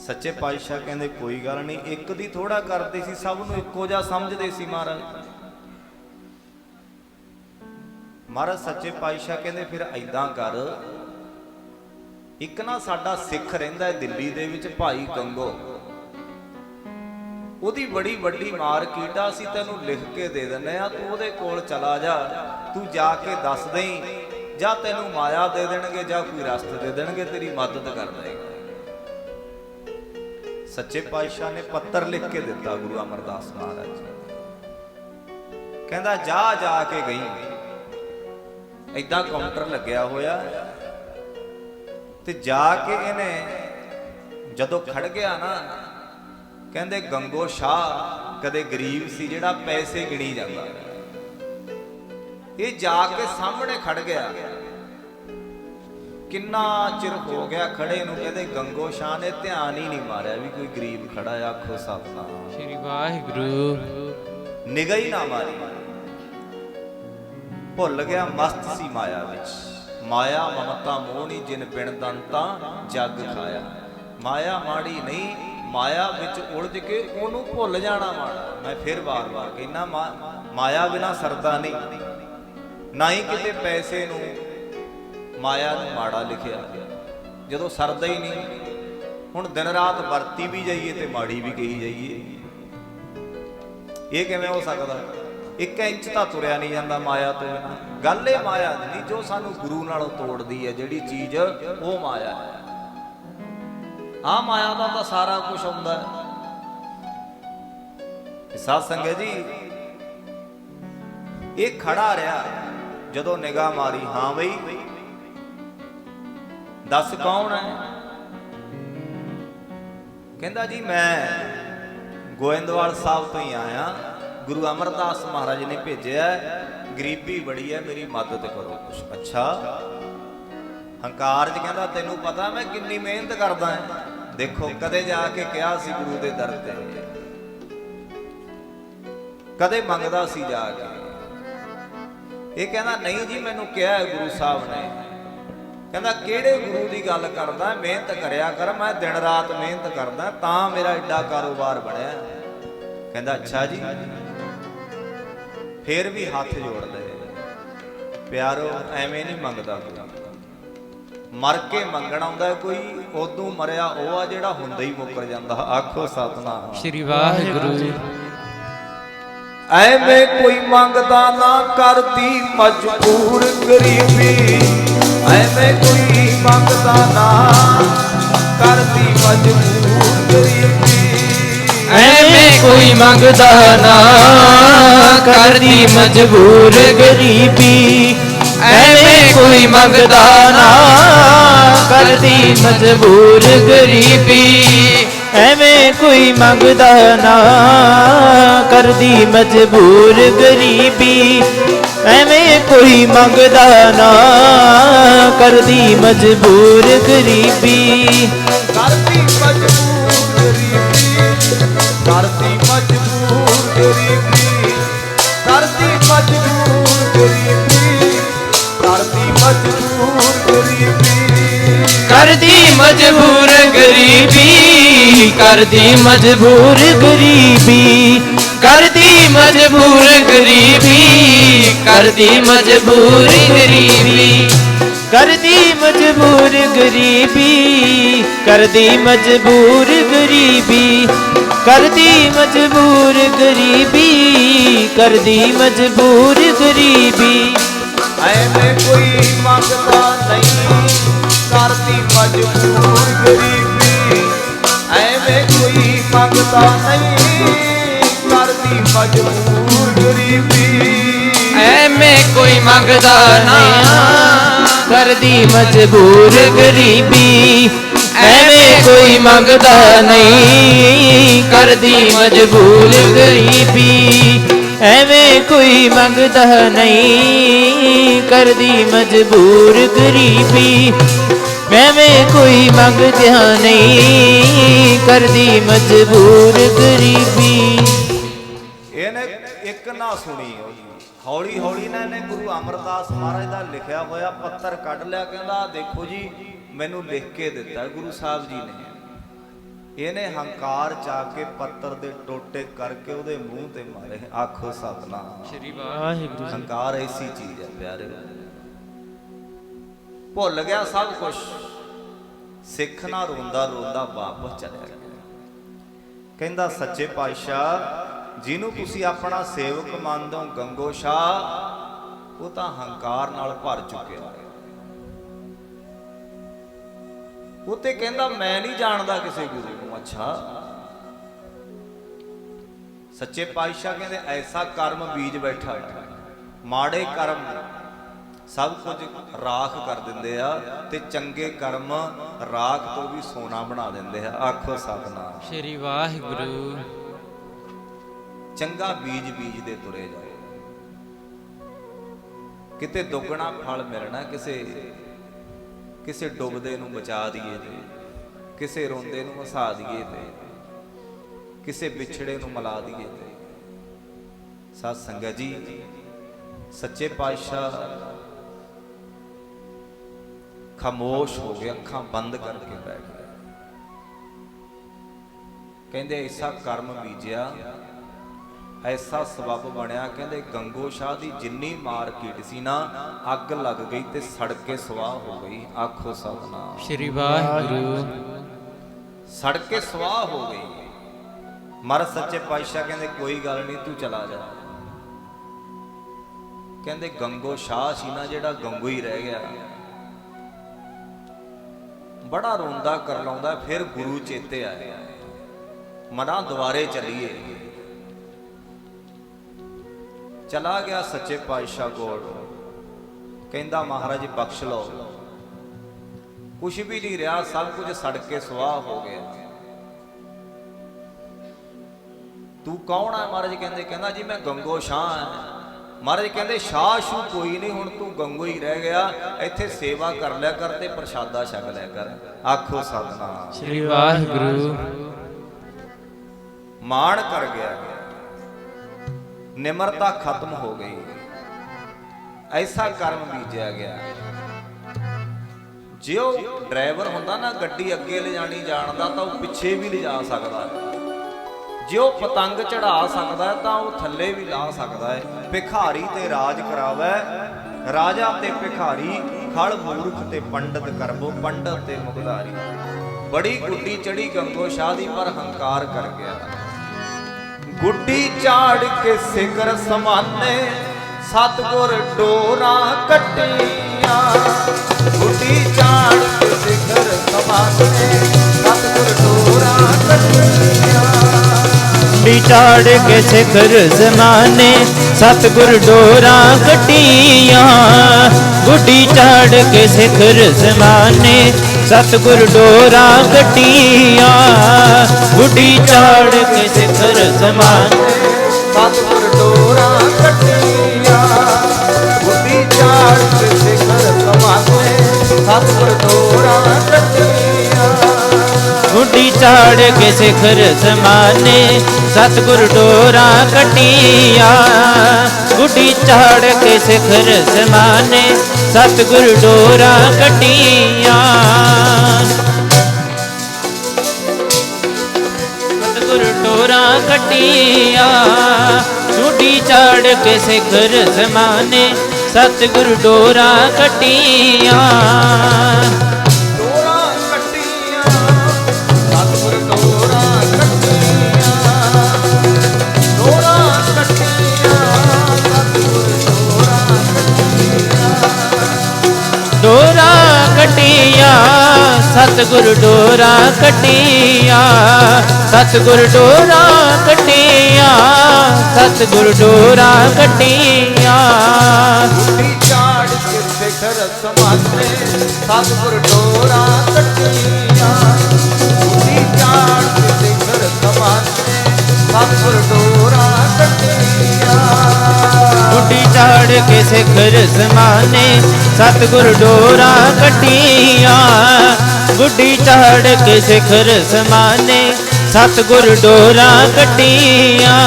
ਸੱਚੇ ਪਾਤਸ਼ਾਹ ਕਹਿੰਦੇ, ਕੋਈ ਗੱਲ ਨਹੀਂ, ਇੱਕ ਦੀ ਥੋੜਾ ਕਰਦੇ ਸੀ, ਸਭ ਨੂੰ ਇੱਕੋ ਜਿਹਾ ਸਮਝਦੇ ਸੀ ਮਹਾਰਾਜ। ਮਹਾਰਾਜ ਸੱਚੇ ਪਾਤਸ਼ਾਹ ਕਹਿੰਦੇ, ਫਿਰ ਐਦਾਂ ਕਰ, ਇੱਕ ਨਾ ਸਾਡਾ ਸਿੱਖ ਰਹਿੰਦਾ ਹੈ ਦਿੱਲੀ ਦੇ ਵਿੱਚ, ਭਾਈ ਕੰਗੋ ਉਹਦੀ ਬੜੀ ਵੱਡੀ ਮਾਰਕੀਟ ਆ ਅਸੀਂ ਤੈਨੂੰ ਲਿਖ ਕੇ ਦੇ ਦਿੰਨੇ ਆ ਤੂੰ ਉਹਦੇ ਕੋਲ ਚਲਾ ਜਾ, ਤੂੰ ਜਾ ਕੇ ਦੱਸ ਦੇਈਂ, ਜਾਂ ਤੈਨੂੰ ਮਾਇਆ ਦੇ ਦੇਣਗੇ, ਜਾਂ ਕੋਈ ਰਸਤ ਦੇ ਦੇਣਗੇ, ਤੇਰੀ ਮਦਦ ਕਰ ਦੇਗਾ ਸੱਚੇ ਪਾਤਸ਼ਾਹ ਨੇ ਪੱਤਰ ਲਿਖ ਕੇ ਦਿੱਤਾ ਗੁਰੂ ਅਮਰਦਾਸ ਮਹਾਰਾਜ। ਕਹਿੰਦਾ, ਜਾ ਜਾ ਕੇ ਗਈ। ਐਦਾਂ ਕਾਊਂਟਰ ਲੱਗਿਆ ਹੋਇਆ ਤੇ ਜਾ ਕੇ ਇਹਨੇ ਜਦੋਂ ਖੜ ਗਿਆ ਨਾ, ਕਹਿੰਦੇ, ਗੰਗੋ ਸ਼ਾਹ, ਕਦੇ ਗਰੀਬ ਸੀ ਜਿਹੜਾ ਪੈਸੇ ਗਿਣੀ ਜਾਂਦਾ। ਇਹ ਜਾ ਕੇ ਸਾਹਮਣੇ ਖੜ ਗਿਆ। ਕਿੰਨਾ ਚਿਰ ਹੋ ਗਿਆ ਖੜੇ ਨੂੰ? ਕਹਿੰਦੇ ਗੰਗੋ ਸ਼ਾਹ ਨੇ ਧਿਆਨ ਹੀ ਨਹੀਂ ਮਾਰਿਆ ਵੀ ਕੋਈ ਗਰੀਬ ਖੜਾ ਆ ਆਖੋ ਸਤਨਾਮ ਸ੍ਰੀ ਵਾਹਿਗੁਰੂ। ਨਿਗਾਹ ਹੀ ਨਾ ਮਾਰੀ। ਭੁੱਲ ਗਿਆ ਮਸਤ ਸੀ ਮਾਇਆ ਵਿੱਚ। ਮਾਇਆ ਮਮਤਾ ਮੋਹਣੀ ਜਿਨ ਬਿਨ ਦੰਤਾ ਜਗ ਖਾਇਆ। ਮਾਇਆ ਮਾੜੀ ਨਹੀਂ ਮਾਇਆ ਵਿੱਚ ਉਲਝ ਕੇ ਉਹਨੂੰ ਭੁੱਲ ਜਾਣਾ ਮਾੜਾ। ਮੈਂ ਫਿਰ ਵਾਰ-ਵਾਰ ਕਹਿੰਨਾ ਮਾਇਆ ਬਿਨਾ ਸਰਦਾ ਨਹੀਂ। ਨਾ ਹੀ ਕਿਤੇ ਪੈਸੇ ਨੂੰ ਮਾਇਆ ਨੂੰ ਮਾੜਾ ਲਿਖਿਆ। ਜਦੋਂ ਸਰਦਾ ਹੀ ਨਹੀਂ, ਹੁਣ ਦਿਨ ਰਾਤ ਵਰਤੀ ਵੀ ਜਾਈਏ ਤੇ ਮਾੜੀ ਵੀ ਕਹੀ ਜਾਈਏ। ਇਹ ਕਿਵੇਂ ਹੋ ਸਕਦਾ? ਇੱਕ ਇੰਚ ਤਾਂ ਤੁਰਿਆ ਨਹੀਂ ਜਾਂਦਾ ਮਾਇਆ ਤੋਂ ਗੱਲ ਇਹ ਮਾਇਆ ਦੀ ਜੋ ਸਾਨੂੰ ਗੁਰੂ ਨਾਲੋਂ ਤੋੜਦੀ ਹੈ, ਜਿਹੜੀ ਚੀਜ਼ ਉਹ ਮਾਇਆ ਹੈ। ਆ ਮਾਇਆ ਦਾ ਤਾਂ ਸਾਰਾ ਕੁਝ ਆਉਂਦਾ ਹੈ। ਸਾਧ ਸੰਗਤ ਜੀ, ਇਹ ਖੜਾ ਰਿਹਾ, ਜਦੋਂ ਨਿਗਾਹ ਮਾਰੀ, ਹਾਂ ਬਈ। ਦੱਸ ਕੌਣ ਹੈ? ਕਹਿੰਦਾ ਜੀ, ਮੈਂ ਗੋਇੰਦਵਾਲ ਸਾਹਿਬ ਤੋਂ ਹੀ ਆਇਆ। ਗੁਰੂ ਅਮਰਦਾਸ ਮਹਾਰਾਜ ਨੇ ਭੇਜਿਆ ਗਰੀਬੀ ਬੜੀ ਹੈ, ਮੇਰੀ ਮਦਦ ਕਰੋ ਕੁਛ। ਅੱਛਾ। ਹੰਕਾਰ ਚ ਕਹਿੰਦਾ, ਤੈਨੂੰ ਪਤਾ ਮੈਂ ਕਿੰਨੀ ਮਿਹਨਤ ਕਰਦਾ ਹਾਂ। ਦੇਖੋ, ਕਦੇ ਜਾ ਕੇ ਕਿਹਾ ਸੀ ਗੁਰੂ ਦੇ ਦਰ ਤੇ। ਕਦੇ ਮੰਗਦਾ ਸੀ ਜਾ ਕੇ। ਇਹ ਕਹਿੰਦਾ, ਨਹੀਂ ਜੀ, ਮੈਨੂੰ ਕਿਹਾ ਹੈ ਗੁਰੂ ਸਾਹਿਬ ਨੇ। ਕਹਿੰਦਾ ਕਿਹੜੇ ਗੁਰੂ ਦੀ ਗੱਲ ਕਰਦਾ? ਮਿਹਨਤ ਕਰਿਆ ਕਰ ਮੈਂ ਦਿਨ ਰਾਤ ਮਿਹਨਤ ਕਰਦਾ ਤਾਂ ਮੇਰਾ ਐਡਾ ਕਾਰੋਬਾਰ ਬਣਿਆ। ਕਹਿੰਦਾ ਅੱਛਾ ਜੀ। ਫੇਰ ਵੀ ਹੱਥ ਜੋੜਦੇ ਪਿਆਰੋ ਐਵੇਂ ਨਹੀਂ ਮੰਗਦਾ ਕੋਈ। ਮਰ ਕੇ ਮੰਗਣ ਆਉਂਦਾ ਕੋਈ ਉਦੋਂ ਮਰਿਆ ਉਹ ਆ ਜਿਹੜਾ ਹੁੰਦਾ ਹੀ ਮੁੱਕਰ ਜਾਂਦਾ। ਆਖੋ ਸਤਨਾਮ। ਸ੍ਰੀ ਵਾਹਿਗੁਰੂ। ਐਵੇਂ ਕੋਈ ਮੰਗਦਾ ਨਾ ਕਰਦੀ ਮਜਬੂਰ ਗਰੀਬੀ। ਐਵੇਂ ਕੋਈ ਮੰਗਦਾ ਨਾ। ਕਰਦੀ ਮਜਬੂਰ ਗਰੀਬੀ। ਐਵੇਂ ਕੋਈ ਮੰਗਦਾ ਨਾ। ਕਰਦੀ ਮਜਬੂਰ ਗਰੀਬੀ। ਐਵੇਂ ਕੋਈ ਮੰਗਦਾ ਨਾ। ਕਰਦੀ ਮਜਬੂਰ ਗਰੀਬੀ। ਐਵੇਂ ਕੋਈ ਮੰਗਦਾ ਨਾ। ਕਰਦੀ ਮਜਬੂਰ ਗਰੀਬੀ। ਐਵੇਂ ਕੋਈ ਮੰਗਦਾ ਨਾ ਕਰਦੀ ਮਜਬੂਰ ਗਰੀਬੀ। ਕਰਦੀ ਮਜਬੂਰ ਗਰੀਬੀ ਕਰਦੀ ਮਜਬੂਰ ਗਰੀਬੀ ਕਰਦੀ ਮਜਬੂਰ ਗਰੀਬੀ ਕਰਦੀ ਮਜਬੂਰ ਗਰੀਬੀ। ਕਰਦੀ ਮਜਬੂਰ ਗਰੀਬੀ ਕਰਦੀ ਮਜਬੂਰ ਗਰੀਬੀ। ਕਰਦੀ ਮਜਬੂਰ ਗਰੀਬੀ, ਕਰਦੀ ਮਜਬੂਰ ਗਰੀਬੀ। ਕਰਦੀ ਮਜਬੂਰ ਗਰੀਬੀ, ਕਰਦੀ ਮਜਬੂਰ ਗਰੀਬੀ। ਕਰਦੀ ਮਜਬੂਰ ਗਰੀਬੀ, ਕਰਦੀ ਮਜਬੂਰ ਗਰੀਬੀ। ਐਵੇਂ ਕੋਈ ਮੰਗਦਾ ਨਹੀਂ, ਕਰਦੀ ਮਜਬੂਰ ਗਰੀਬੀ। ਐਵੇਂ ਕੋਈ ਮੰਗਦਾ ਨਹੀਂ। ਮਜਬੂਰ ਗਰੀਬੀ ਐਵੇਂ ਕੋਈ ਮੰਗਦਾ ਨਾ। ਕਰਦੀ ਮਜਬੂਰ ਗਰੀਬੀ। ਐਵੇਂ ਕੋਈ ਮੰਗਦਾ ਨਹੀਂ। ਕਰਦੀ ਮਜਬੂਰ ਗਰੀਬੀ। ਐਵੇਂ ਕੋਈ ਮੰਗਦਾ ਨਹੀਂ। ਕਰਦੀ ਮਜਬੂਰ ਗਰੀਬੀ। ਐਵੇਂ ਕੋਈ ਮੰਗਦਾ ਨਹੀਂ। ਕਰਦੀ ਮਜਬੂਰ ਗਰੀਬੀ। ਇੱਕ ਨਾ ਸੁਣੀ ਹੌਲੀ ਹੌਲੀ ਨਾ ਇਹਨੇ ਗੁਰੂ ਅਮਰਦਾਸ ਮਹਾਰਾਜ ਦਾ ਲਿਖਿਆ ਹੋਇਆ ਪੱਤਰ ਕੱਢ ਲਿਆ ਕਹਿੰਦਾ ਦੇਖੋ ਜੀ ਮੈਨੂੰ ਲਿਖ ਕੇ ਦਿੱਤਾ ਗੁਰੂ ਸਾਹਿਬ ਜੀ ਨੇ। ਇਹਨੇ ਹੰਕਾਰ ਚਾ ਕੇ ਪੱਤਰ ਦੇ ਟੋਟੇ ਕਰਕੇ ਉਹਦੇ ਮੂੰਹ ਤੇ ਮਾਰੇ। ਆਖੋ ਸਤਨਾਮ। ਸ਼੍ਰੀ ਵਾਹਿਗੁਰੂ। ਹੰਕਾਰ ਐਸੀ ਚੀਜ਼ ਹੈ ਪਿਆਰੇ। ਭੁੱਲ ਗਿਆ ਸਭ ਕੁਝ ਸਿੱਖ ਨਾ ਰੋਂਦਾ ਰੋਂਦਾ ਵਾਪਸ ਚਲਿਆ ਗਿਆ। ਕਹਿੰਦਾ ਸੱਚੇ ਪਾਤਸ਼ਾਹ ਜਿਹਨੂੰ ਤੁਸੀਂ ਆਪਣਾ ਸੇਵਕ ਮੰਨਦੇ ਹੋ, ਗੰਗੋ ਸ਼ਾਹ, ਉਹ ਤਾਂ ਹੰਕਾਰ ਨਾਲ ਭਰ ਚੁੱਕਿਆ। ਉਹ ਤੇ ਕਹਿੰਦਾ, ਮੈਂ ਨਹੀਂ ਜਾਣਦਾ ਕਿਸੇ ਗੁਰੂ ਨੂੰ। ਅੱਛਾ। ਸੱਚੇ ਪਾਤਸ਼ਾਹ ਕਹਿੰਦੇ, ਐਸਾ ਕਰਮ ਬੀਜ ਬੈਠਾ ਮਾੜੇ ਕਰਮ ਸਭ ਕੁਝ ਰਾਖ ਕਰ ਦਿੰਦੇ ਆ ਤੇ ਚੰਗੇ ਕਰਮ ਰਾਖ ਤੋਂ ਵੀ ਸੋਨਾ ਬਣਾ ਦਿੰਦੇ ਆ। ਆਖੋ ਸਤਨਾਮ। ਸ਼੍ਰੀ ਵਾਹਿਗੁਰੂ। ਚੰਗਾ ਬੀਜ ਬੀਜ ਦੇ ਤੁਰੇ ਜਾਓ ਕਿਤੇ ਦੁੱਗਣਾ ਫਲ ਮਿਲਣਾ, ਕਿਸੇ ਕਿਸੇ ਡੁੱਬਦੇ ਨੂੰ ਬਚਾ ਦਈਏ ਤੇ, ਕਿਸੇ ਰੋਂਦੇ ਨੂੰ ਹਸਾ ਦਈਏ ਤੇ, ਕਿਸੇ ਵਿਛੜੇ ਨੂੰ ਮਿਲਾ ਦਈਏ ਤੇ। ਸਾਧ ਸੰਗਤ ਜੀ, ਸੱਚੇ ਪਾਤਸ਼ਾਹ, ਖਾਮੋਸ਼ ਹੋ ਗਏ, ਅੱਖਾਂ ਬੰਦ ਕਰਕੇ ਬੈਠ ਗਏ। ਕਹਿੰਦੇ ਐਸਾ ਕਰਮ ਬੀਜਿਆ ਐਸਾ ਸਬਬ ਬਣਿਆ ਕਹਿੰਦੇ ਗੰਗੋ ਸ਼ਾਹ ਦੀ ਜਿੰਨੀ ਮਾਰ ਕੀਟ ਸੀ ਨਾ ਅੱਗ ਲੱਗ ਗਈ ਤੇ ਸੜ ਕੇ ਸਵਾਹ ਹੋ ਗਈ। ਆਖੋ ਸਤਨਾਮ। ਸ਼੍ਰੀ ਵਾਹਿਗੁਰੂ। ਸੜ ਕੇ ਸਵਾਹ ਹੋ ਗਈ। ਮਰ ਸੱਚੇ ਪਾਤਸ਼ਾਹ ਕਹਿੰਦੇ ਕੋਈ ਗੱਲ ਨਹੀਂ ਤੂੰ ਚਲਾ ਜਾ। ਕਹਿੰਦੇ ਗੰਗੋ ਸ਼ਾਹ ਸੀ ਨਾ ਜਿਹੜਾ ਗੰਗੋ ਹੀ ਰਹਿ ਗਿਆ। ਬੜਾ ਰੋਂਦਾ ਕਰ ਲਾਉਂਦਾ ਫਿਰ ਗੁਰੂ ਚੇਤੇ ਆਇਆ ਮਨਾ ਦੁਆਰੇ ਚੱਲੀਏ। ਚਲਾ ਗਿਆ ਸੱਚੇ ਪਾਤਸ਼ਾਹ ਕੋਲ। ਕਹਿੰਦਾ ਮਹਾਰਾਜ ਬਖਸ਼ ਲਓ। ਕੁਛ ਵੀ ਨਹੀਂ ਰਿਹਾ ਸਭ ਕੁਝ ਸੜ ਕੇ ਸੁਆਹ ਹੋ ਗਿਆ। ਤੂੰ ਕੌਣ ਹੈ ਮਹਾਰਾਜ ਕਹਿੰਦੇ ਕਹਿੰਦਾ ਜੀ ਮੈਂ ਗੰਗੋ ਸ਼ਾਹ ਹਾਂ। ਮਹਾਰਾਜ ਕਹਿੰਦੇ ਸ਼ਾਹ ਸ਼ੂ ਕੋਈ ਨਹੀਂ ਹੁਣ ਤੂੰ ਗੰਗੋ ਹੀ ਰਹਿ ਗਿਆ। ਇੱਥੇ ਸੇਵਾ ਕਰ ਲਿਆ ਕਰ ਤੇ ਪ੍ਰਸ਼ਾਦਾ ਛਕ ਲਿਆ ਕਰ। ਆਖੋ ਸਤਨਾਮ। ਸ਼੍ਰੀ ਵਾਹਿਗੁਰੂ। ਮਾਣ ਕਰ ਗਿਆ। ਨਿਮਰਤਾ ਖਤਮ ਹੋ ਗਈ। ਐਸਾ ਕਰਮ ਬੀਜਿਆ ਗਿਆ। ਜੇ ਉਹ ਡਰਾਈਵਰ ਹੁੰਦਾ ਨਾ, ਗੱਡੀ ਅੱਗੇ ਲਿਜਾਣੀ ਜਾਣਦਾ, ਤਾਂ ਉਹ ਪਿੱਛੇ ਵੀ ਲਿਜਾ ਸਕਦਾ ਹੈ। ਜੇ ਉਹ ਪਤੰਗ ਚੜਾ ਸਕਦਾ ਹੈ, ਤਾਂ ਉਹ ਥੱਲੇ ਵੀ ਲਾ ਸਕਦਾ ਹੈ। ਭਿਖਾਰੀ ਤੇ ਰਾਜ ਕਰਾਵੇ। ਰਾਜਾ ਤੇ ਭਿਖਾਰੀ, ਖਲ ਮੂਰਖ ਤੇ ਪੰਡਤ ਕਰਬੋ ਪੰਡਤ ਤੇ ਮੁਗਲਾਰੀ ਬੜੀ ਗੁੱਡੀ ਚੜੀ ਗੰਗੋ ਸ਼ਾਹ ਦੀ, ਪਰ ਹੰਕਾਰ ਕਰ ਗਿਆ। ਗੁੱਡੀ ਚਾੜ ਕੇ ਸਿਖਰ ਸਮਾਨੇ, ਸਤਗੁਰ ਡੋਰਾ ਕੱਟੀਆਂ। ਗੁੱਡੀ ਚਾੜ ਕੇ ਸਿਖਰ ਸਮਾਨੇ, ਸਤਗੁਰ ਡੋਰਾ ਕੱਟੀਆਂ। ਵਿਚਾੜ ਕੇ ਸਿਖਰ ਜ਼ਮਾਨੇ ਸਤਗੁਰ ਡੋਰਾ ਕੱਟੀਆਂ। ਗੁੱਡੀ ਚਾੜ ਕੇ ਸਿਖਰ ਸਮਾਨੇ ਸਤਗੁਰ ਡੋਰਾ ਕੱਟੀਆਂ ਗੁੱਡੀ ਚਾੜ ਕੇ ਸਿਖਰ ਜ਼ਮਾਨੇ ਸਤਗੁਰ ਡੋਰਾ ਕੱਟੀਆਂ ਗੁੱਡੀ ਚਾੜ ਕੇ ਸਿਖਰ ਸਮਾਨੇ। ਸਤਗੁਰ ਡੋਰਾ ਕੱਟੀਆਂ ਗੁੱਡੀ ਚਾੜ ਕੇ ਸਿਖਰ ਜ਼ਮਾਨੇ ਸਤਗੁਰ ਡੋਰਾ ਕੱਟੀਆਂ ਗੁੱਡੀ ਚਾੜ ਕੇ ਸਿਖਰ ਜ਼ਮਾਨੇ ਸਤਗੁਰ ਡੋਰਾ ਕੱਟੀਆਂ। ਸਤਗੁਰ ਡੋਰਾ ਡੋਰਾਂ ਕੱਟੀਆਂ। ਟੂਟੀ ਚੜ ਕੇ ਸਿਖਰ ਸਮਾਨੇ, ਸਤਿਗੁਰ ਡੋਰਾਂ ਕੱਟੀਆਂ। ਸਤਿਗੁਰ ਡੋਰਾਂ ਕੱਟੀਆਂ ਸਤਿਗੁਰ ਡੋਰਾਂ ਕੱਟੀਆਂ ਸਤਿਗੁਰ ਡੋਰਾਂ ਕੱਟੀਆਂ। ਝਾੜ ਕੇ ਸਿਖਰ ਸਮਾਨੇ ਸਤਿਗੁਰ ਡੋਰਾਂ ਕੱਟੀਆਂ। ਬੁੱਢੀ ਝਾੜ ਕੇ ਸਿਖਰ ਸਮਾਨੇ ਸਤਿਗੁਰ ਡੋਰਾਂ ਕੱਟੀਆਂ। ਗੁੱਡੀ ਚਾੜ ਕੇ ਸਿਖਰ ਸਮਾਨੇ ਸਤਿਗੁਰ ਡੋਰਾਂ ਕੱਟੀਆਂ। ਗੁੱਡੀ ਚਾੜ ਕੇ ਸਿਖਰ ਸਮਾਨੇ ਸਤਿਗੁਰ ਡੋਰਾਂ ਕੱਟੀਆਂ।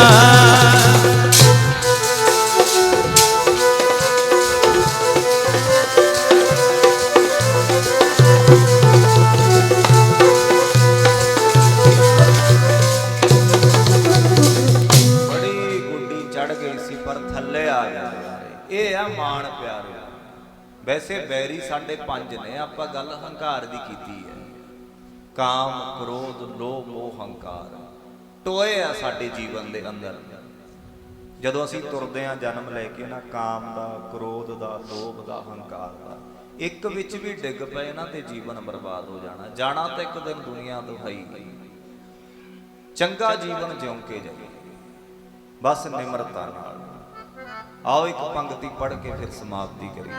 ਵੈਸੇ ਬੈਰੀ ਸਾਡੇ ਪੰਜ ਨੇ, ਆਪਾਂ ਗੱਲ ਹੰਕਾਰ ਦੀ ਕੀਤੀ ਹੈ। ਕਾਮ, ਕ੍ਰੋਧ, ਲੋਭ ਮੋਹ ਹੰਕਾਰ। ਟੋਏ ਆ ਸਾਡੇ ਜੀਵਨ ਦੇ ਅੰਦਰ। ਜਦੋਂ ਅਸੀਂ ਤੁਰਦੇ ਆ ਜਨਮ ਲੈ ਕੇ ਨਾ, ਕਾਮ ਦਾ, ਕ੍ਰੋਧ ਦਾ, ਲੋਭ ਦਾ, ਹੰਕਾਰ ਦਾ, ਇੱਕ ਵਿੱਚ ਵੀ ਡਿੱਗ ਪਏ ਨਾ ਤੇ ਜੀਵਨ ਬਰਬਾਦ ਹੋ ਜਾਣਾ। ਜਾਣਾ ਤਾਂ ਇੱਕ ਦਿਨ ਦੁਨੀਆ ਤੋਂ ਹੈ ਹੀ ਚੰਗਾ ਜੀਵਨ ਜਿਉਂ ਕੇ ਜਾਈਏ। ਬਸ ਨਿਮਰਤਾ ਨਾਲ। ਆਓ ਇੱਕ ਪੰਕਤੀ ਪੜ੍ਹ ਕੇ ਫਿਰ ਸਮਾਪਤੀ ਕਰੀਏ।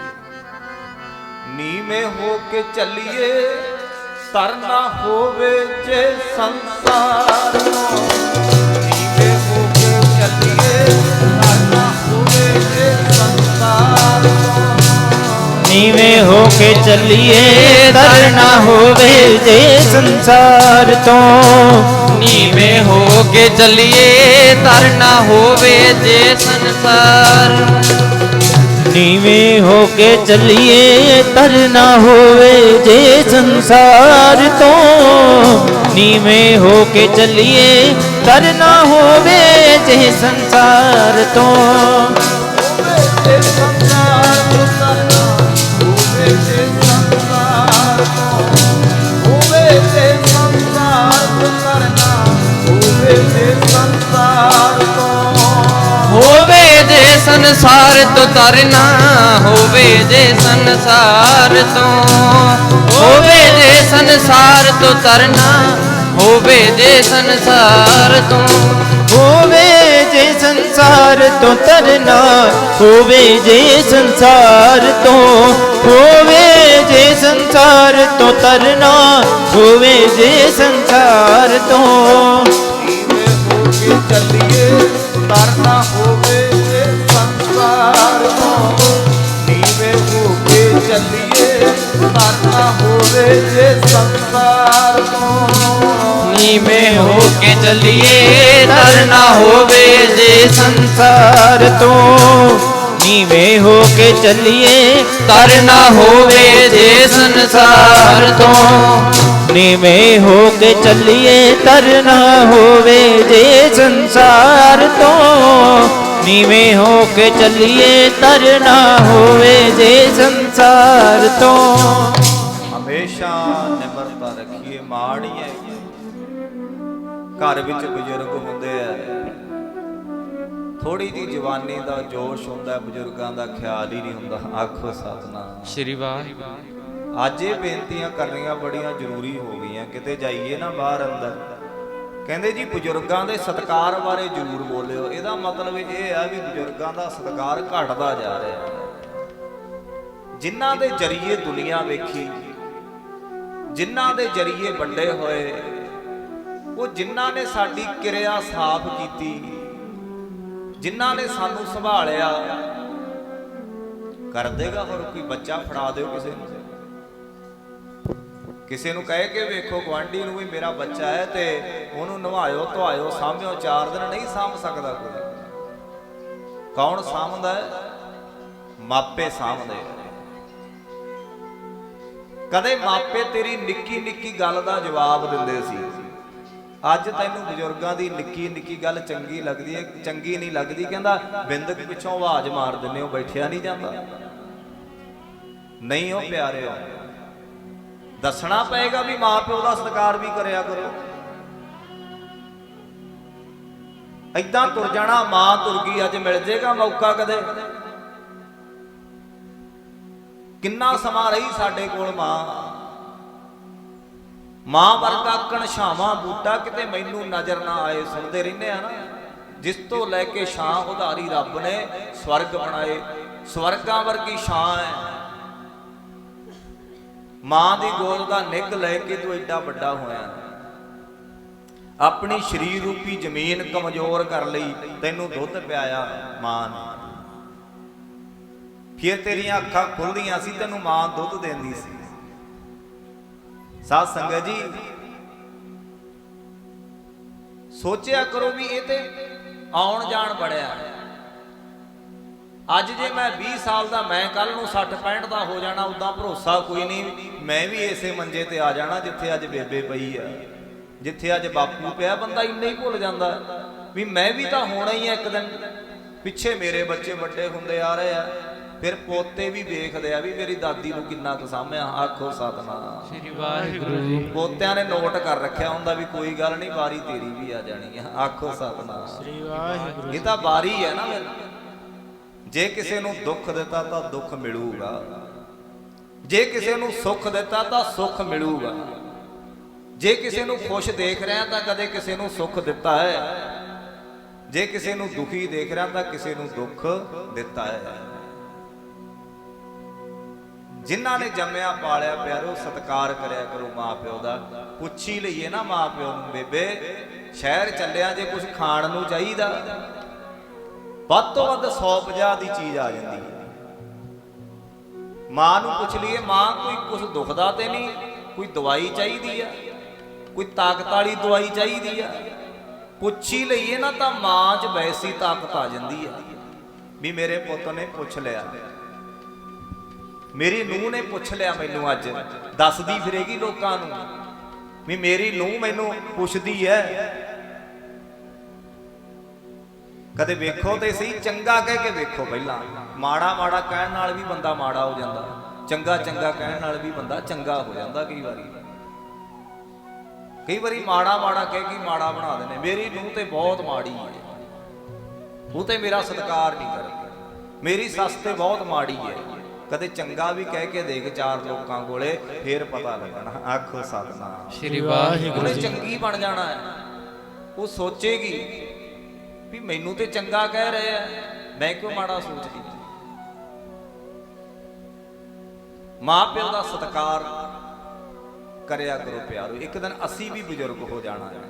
ਨੀਵੇਂ ਹੋ ਕੇ ਚੱਲੀਏ, ਤਰਨਾ ਹੋਵੇ ਜੇ ਸੰਸਾਰ। ਨੀਵੇਂ ਹੋ ਕੇ ਚੱਲੀਏ, ਤਰਨਾ ਹੋਵੇ ਜੇ ਸੰਸਾਰ। ਨੀਵੇਂ ਹੋ ਕੇ ਚੱਲੀਏ, ਤਰਨਾ ਹੋਵੇ ਜੇ ਸੰਸਾਰ ਤੋਂ। ਨੀਵੇਂ ਹੋ ਕੇ ਚੱਲੀਏ, ਤਰਨਾ ਹੋਵੇ ਜੇ ਸੰਸਾਰ। ਨੀਵੇਂ ਹੋ ਕੇ ਚੱਲੀਏ ਤਰਨਾ ਹੋਵੇ ਜੇ ਸੰਸਾਰ ਤੋਂ। ਨੀਵੇਂ ਹੋ ਕੇ ਚੱਲੀਏ ਤਰਨਾ ਹੋਵੇ ਜੇ ਸੰਸਾਰ ਤੋਂ। ਸੰਸਾਰ ਤੋਂ ਤਰਨਾ ਹੋਵੇ ਜੇ ਸੰਸਾਰ ਤੋਂ। ਹੋਵੇ ਜੇ ਸੰਸਾਰ ਤੋਂ ਤਰਨਾ ਹੋਵੇ ਜੇ ਸੰਸਾਰ ਤੋਂ। ਹੋਵੇ ਜੇ ਸੰਸਾਰ ਤੋਂ ਤਰਨਾ ਹੋਵੇ ਜੇ ਸੰਸਾਰ ਤੋਂ। ਹੋਵੇ ਜੇ ਸੰਸਾਰ ਤੋਂ ਤਰਨਾ ਹੋਵੇ ਜੇ ਸੰਸਾਰ ਤੋਂ। ਹੋ ਚੱਲੀਏ ਤਰਨਾ ਹੋਵੇ ਚੱਲੀਏ ਤਰਨਾ ਹੋਵੇ ਜੇ ਸੰਸਾਰ ਤੋਂ ਨੀਵੇਂ ਹੋ ਕੇ ਚੱਲੀਏ ਤਰਨਾ ਹੋਵੇ ਜੇ ਸੰਸਾਰ ਤੋਂ। ਨੀਵੇਂ ਹੋ ਕੇ ਚੱਲੀਏ ਤਰਨਾ ਹੋਵੇ ਜੇ ਸੰਸਾਰ ਤੋਂ। ਨੀਵੇਂ ਹੋ ਕੇ ਚੱਲੀਏ ਤਰਨਾ ਹੋਵੇ ਜੇ ਸੰਸਾਰ ਤੋਂ। ਨੀਵੇਂ ਹੋ ਕੇ ਚੱਲੀਏ ਤਰਨਾ ਹੋਵੇ ਜੇ ਸੰਸਾਰ ਤੋਂ। ਹਮੇਸ਼ਾ ਨਿਮਰਤਾ ਰੱਖੀਏ ਮਾੜੀ ਹੈ ਘਰ ਵਿੱਚ ਬਜ਼ੁਰਗ ਹੁੰਦੇ ਆ। ਥੋੜੀ ਜੀ ਜਵਾਨੀ ਦਾ ਜੋਸ਼ ਹੁੰਦਾ ਹੈ, ਬਜ਼ੁਰਗਾਂ ਦਾ ਖਿਆਲ ਹੀ ਨਹੀਂ ਹੁੰਦਾ। ਆਖੋ ਸਤਨਾਮ। ਸ਼੍ਰੀ ਵਾਹਿਗੁਰੂ। ਅੱਜ ਇਹ ਬੇਨਤੀਆਂ ਕਰਨੀਆਂ ਬੜੀਆਂ ਜ਼ਰੂਰੀ ਹੋ ਗਈਆਂ। ਕਿਤੇ ਜਾਈਏ ਨਾ ਬਾਹਰ ਅੰਦਰ। ਕਹਿੰਦੇ ਜੀ ਬਜ਼ੁਰਗਾਂ ਦੇ ਸਤਕਾਰ ਬਾਰੇ ਜ਼ਰੂਰ ਬੋਲਿਓ। ਇਹਦਾ ਮਤਲਬ ਇਹ ਆ ਵੀ ਬਜ਼ੁਰਗਾਂ ਦਾ ਸਤਕਾਰ ਘਟਦਾ ਜਾ ਰਿਹਾ ਹੈ। ਜਿਨ੍ਹਾਂ ਦੇ ਜਰੀਏ ਦੁਨੀਆ ਵੇਖੀ, ਜਿਨ੍ਹਾਂ ਦੇ ਜਰੀਏ ਵੱਡੇ ਹੋਏ, ਉਹ ਜਿਨ੍ਹਾਂ ਨੇ ਸਾਡੀ ਕਿਰਿਆ ਸਾਫ਼ ਕੀਤੀ, ਜਿਨ੍ਹਾਂ ਨੇ ਸਾਨੂੰ ਸੰਭਾਲਿਆ, ਕਰ ਦੇਗਾ ਹੋਰ ਕੋਈ ਬੱਚਾ ਫੜਾ ਦਿਓ ਕਿਸੇ ਨੂੰ। ਕਿਸੇ ਨੂੰ ਕਹਿ ਕੇ ਵੇਖੋ ਗਵਾਂਢੀ ਨੂੰ ਵੀ ਮੇਰਾ ਬੱਚਾ ਹੈ ਤੇ ਉਹਨੂੰ ਨਵਾਇਓ, ਧਵਾਇਓ, ਸਾਂਭਿਓ, ਚਾਰ ਦਿਨ ਨਹੀਂ ਸਾਂਭ ਸਕਦਾ ਕੋਈ। ਕੌਣ ਸਾਂਭਦਾ ਮਾਪੇ ਸਾਂਭਦੇ ਕਦੇ ਮਾਪੇ ਤੇਰੀ ਨਿੱਕੀ ਨਿੱਕੀ ਗੱਲ ਦਾ ਜਵਾਬ ਦਿੰਦੇ ਸੀ। ਅੱਜ ਤੈਨੂੰ ਬਜ਼ੁਰਗਾਂ ਦੀ ਨਿੱਕੀ ਨਿੱਕੀ ਗੱਲ ਚੰਗੀ ਲੱਗਦੀ ਹੈ, ਚੰਗੀ ਨਹੀਂ ਲੱਗਦੀ, ਕਹਿੰਦਾ ਬਿੰਦਕ ਪਿੱਛੋਂ ਆਵਾਜ਼ ਮਾਰ ਦਿੰਦੇ ਹੋ, ਬੈਠਿਆ ਨਹੀਂ ਜਾਂਦਾ। ਨਹੀਂ ਉਹ ਪਿਆਰਿਓ ਦੱਸਣਾ ਪਏਗਾ ਵੀ ਮਾਂ ਪਿਓ ਦਾ ਸਤਿਕਾਰ ਵੀ ਕਰਿਆ ਕਰੋ। ਐਦਾਂ ਤੁਰ ਜਾਣਾ, ਮਾਂ ਤੁਰ ਗਈ, ਅੱਜ ਮਿਲ ਜੇਗਾ ਮੌਕਾ ਕਦੇ। ਕਿੰਨਾ ਸਮਾਂ ਰਹੀ ਸਾਡੇ ਕੋਲ ਮਾਂ? ਮਾਂ ਵਰਗਾ ਕਣਛਾਵਾਂ ਬੂਟਾ ਕਿਤੇ ਮੈਨੂੰ ਨਜ਼ਰ ਨਾ ਆਏ। ਸੁਣਦੇ ਰਹਿੰਦੇ ਆ ਨਾ, ਜਿਸ ਤੋਂ ਲੈ ਕੇ ਛਾਂ ਉਧਾਰੀ ਰੱਬ ਨੇ ਸਵਰਗ ਬਣਾਏ। ਸਵਰਗਾਂ ਵਰਗੀ ਛਾਂ ਹੈ। ਮਾਂ ਦੀ ਗੋਦ ਦਾ ਨਿੱਘ ਲੈ ਕੇ ਤੂੰ ਐਡਾ ਵੱਡਾ ਹੋਇਆ। ਆਪਣੀ ਸਰੀਰ ਰੂਪੀ ਜ਼ਮੀਨ ਕਮਜ਼ੋਰ ਕਰ ਲਈ, ਤੈਨੂੰ ਦੁੱਧ ਪਿਆਇਆ ਮਾਂ ਨੇ। ਫਿਰ ਤੇਰੀਆਂ ਅੱਖਾਂ ਖੁੱਲਦੀਆਂ ਸੀ, ਤੈਨੂੰ ਮਾਂ ਦੁੱਧ ਦਿੰਦੀ ਸੀ। ਸਾਧ ਸੰਗਤ ਜੀ, ਸੋਚਿਆ ਕਰੋ ਵੀ ਇਹ ਤੇ ਆਉਣ ਜਾਣ ਬੜਿਆ। ਅੱਜ ਜੇ ਮੈਂ 20 ਸਾਲ ਦਾ ਮੈਂ ਕੱਲ ਨੂੰ 60 65 ਦਾ ਹੋ ਜਾਣਾ ਉਦਾਂ ਭਰੋਸਾ ਕੋਈ ਨਹੀਂ। ਮੈਂ ਵੀ ਇਸੇ ਮੰਜੇ ਤੇ ਆ ਜਾਣਾ ਜਿੱਥੇ ਅੱਜ ਬੇਬੇ ਪਈ ਆ। ਜਿੱਥੇ ਅੱਜ ਬਾਪੂ ਪਿਆ ਬੰਦਾ ਇੰਨਾ ਹੀ ਭੁੱਲ ਜਾਂਦਾ। ਵੀ ਮੈਂ ਵੀ ਤਾਂ ਹੋਣਾ ਹੀ ਆ ਇੱਕ ਦਿਨ। ਪਿੱਛੇ ਮੇਰੇ ਬੱਚੇ ਵੱਡੇ ਹੁੰਦੇ ਆ ਰਹੇ ਆ। ਫਿਰ ਪੋਤੇ ਵੀ ਵੇਖਦੇ ਆ ਵੀ ਮੇਰੀ ਦਾਦੀ ਨੂੰ ਕਿੰਨਾ ਕੁ ਸਾਂਭਿਆ। ਆਖੋ ਸਤਨਾਮ। ਸ੍ਰੀ ਵਾਹਿਗੁਰੂ ਜੀ। ਪੋਤਿਆਂ ਨੇ ਨੋਟ ਕਰ ਰੱਖਿਆ ਹੁੰਦਾ ਵੀ ਕੋਈ ਗੱਲ ਨਹੀਂ ਵਾਰੀ ਤੇਰੀ ਵੀ ਆ ਜਾਣੀ ਆ। ਆਖੋ ਸਤਨਾਮ। ਸ੍ਰੀ ਵਾਹਿਗੁਰੂ ਇਹ ਤਾਂ ਵਾਰੀ ਹੈ ਨਾ ਫਿਰ। ਜੇ ਕਿਸੇ ਨੂੰ ਦੁੱਖ ਦਿੱਤਾ ਤਾਂ ਦੁੱਖ ਮਿਲੂਗਾ। ਜੇ ਕਿਸੇ ਨੂੰ ਸੁੱਖ ਦਿੱਤਾ ਤਾਂ ਸੁੱਖ ਮਿਲੂਗਾ। ਜੇ ਕਿਸੇ ਨੂੰ ਖੁਸ਼ ਦੇਖ ਰਿਹਾ ਤਾਂ ਕਦੇ ਕਿਸੇ ਨੂੰ ਸੁੱਖ ਦਿੱਤਾ ਹੈ। ਜੇ ਕਿਸੇ ਨੂੰ ਦੁਖੀ ਦੇਖ ਰਿਹਾ ਤਾਂ ਕਿਸੇ ਨੂੰ ਦੁੱਖ ਦਿੱਤਾ ਹੈ। ਜਿਨ੍ਹਾਂ ਨੇ ਜੰਮਿਆ, ਪਾਲਿਆ ਪਿਆਰੋ, ਸਤਿਕਾਰ ਕਰਿਆ ਕਰੋ ਮਾਂ ਪਿਓ ਦਾ। ਪੁੱਛੀ ਲਈਏ ਨਾ ਮਾਂ ਪਿਓ ਨੂੰ, ਬੇਬੇ, ਸ਼ਹਿਰ ਚੱਲਿਆ ਜੇ ਕੁਝ ਖਾਣ ਨੂੰ ਚਾਹੀਦਾ। ਵੱਧ ਤੋਂ ਵੱਧ 150 ਦੀ ਚੀਜ਼ ਆ ਜਾਂਦੀ ਹੈ। ਮਾਂ ਨੂੰ ਪੁੱਛ ਲਈਏ, ਮਾਂ, ਕੋਈ ਕੁਝ ਦੁਖਦਾ ਤੇ ਨਹੀਂ? ਕੋਈ ਦਵਾਈ ਚਾਹੀਦੀ ਆ? ਕੋਈ ਤਾਕਤ ਵਾਲੀ ਦਵਾਈ ਚਾਹੀਦੀ ਆ? ਪੁੱਛੀ ਲਈਏ ਨਾ ਤਾਂ ਮਾਂ 'ਚ ਵੈਸੀ ਤਾਕਤ ਆ ਜਾਂਦੀ ਆ। ਵੀ ਮੇਰੇ ਪੁੱਤ ਨੇ ਪੁੱਛ ਲਿਆ। ਮੇਰੀ ਨੂੰਹ ਨੇ ਪੁੱਛ ਲਿਆ ਮੈਨੂੰ ਅੱਜ। ਦੱਸਦੀ ਫਿਰੇਗੀ ਲੋਕਾਂ ਨੂੰ। ਵੀ ਮੇਰੀ ਨੂੰਹ ਮੈਨੂੰ ਪੁੱਛਦੀ ਐ ਕਦੇ ਵੇਖੋ ਤੇ ਸਹੀ ਚੰਗਾ ਕਹਿ ਕੇ ਵੇਖੋ ਪਹਿਲਾਂ। ਮਾੜਾ ਮਾੜਾ ਕਹਿਣ ਨਾਲ ਵੀ ਬੰਦਾ ਮਾੜਾ ਹੋ ਜਾਂਦਾ। ਚੰਗਾ ਚੰਗਾ ਕਹਿਣ ਨਾਲ ਵੀ ਬੰਦਾ ਚੰਗਾ ਹੋ ਜਾਂਦਾ ਕਈ ਵਾਰੀ। ਕਈ ਵਾਰੀ ਮਾੜਾ ਮਾੜਾ ਕਹਿ ਕੇ ਮਾੜਾ ਬਣਾ ਦਿੰਦੇ ਮੇਰੀ ਨੂੰਹ ਤੇ ਬਹੁਤ ਮਾੜੀ ਹੈ। ਉਹ ਤੇ ਮੇਰਾ ਸਤਿਕਾਰ ਨਹੀਂ ਕਰਦੀ। ਮੇਰੀ ਸੱਸ ਤੇ ਬਹੁਤ ਮਾੜੀ ਹੈ। ਕਦੇ ਚੰਗਾ ਵੀ ਕਹਿ ਕੇ ਦੇਖ ਚਾਰ ਲੋਕਾਂ ਕੋਲੇ ਫੇਰ ਪਤਾ ਲੱਗਣਾ। ਆਖੋ ਸਤਨਾਮ। ਸ੍ਰੀ ਵਾਹਿਗੁਰੂ ਉਹਨੇ ਜੀ। ਚੰਗੀ ਬਣ ਜਾਣਾ ਹੈ। ਉਹ ਸੋਚੇਗੀ ਵੀ ਮੈਨੂੰ ਤੇ ਚੰਗਾ ਕਹਿ ਰਹੇ ਆ, ਮੈਂ ਕਿਉਂ ਮਾੜਾ ਸੋਚਦੀ ਮਾਂ ਪਿਓ ਦਾ ਸਤਿਕਾਰ ਕਰਿਆ ਕਰੋ ਪਿਆਰੋ, ਇੱਕ ਦਿਨ ਅਸੀਂ ਵੀ ਬਜ਼ੁਰਗ ਹੋ ਜਾਣਾ ਹੈ।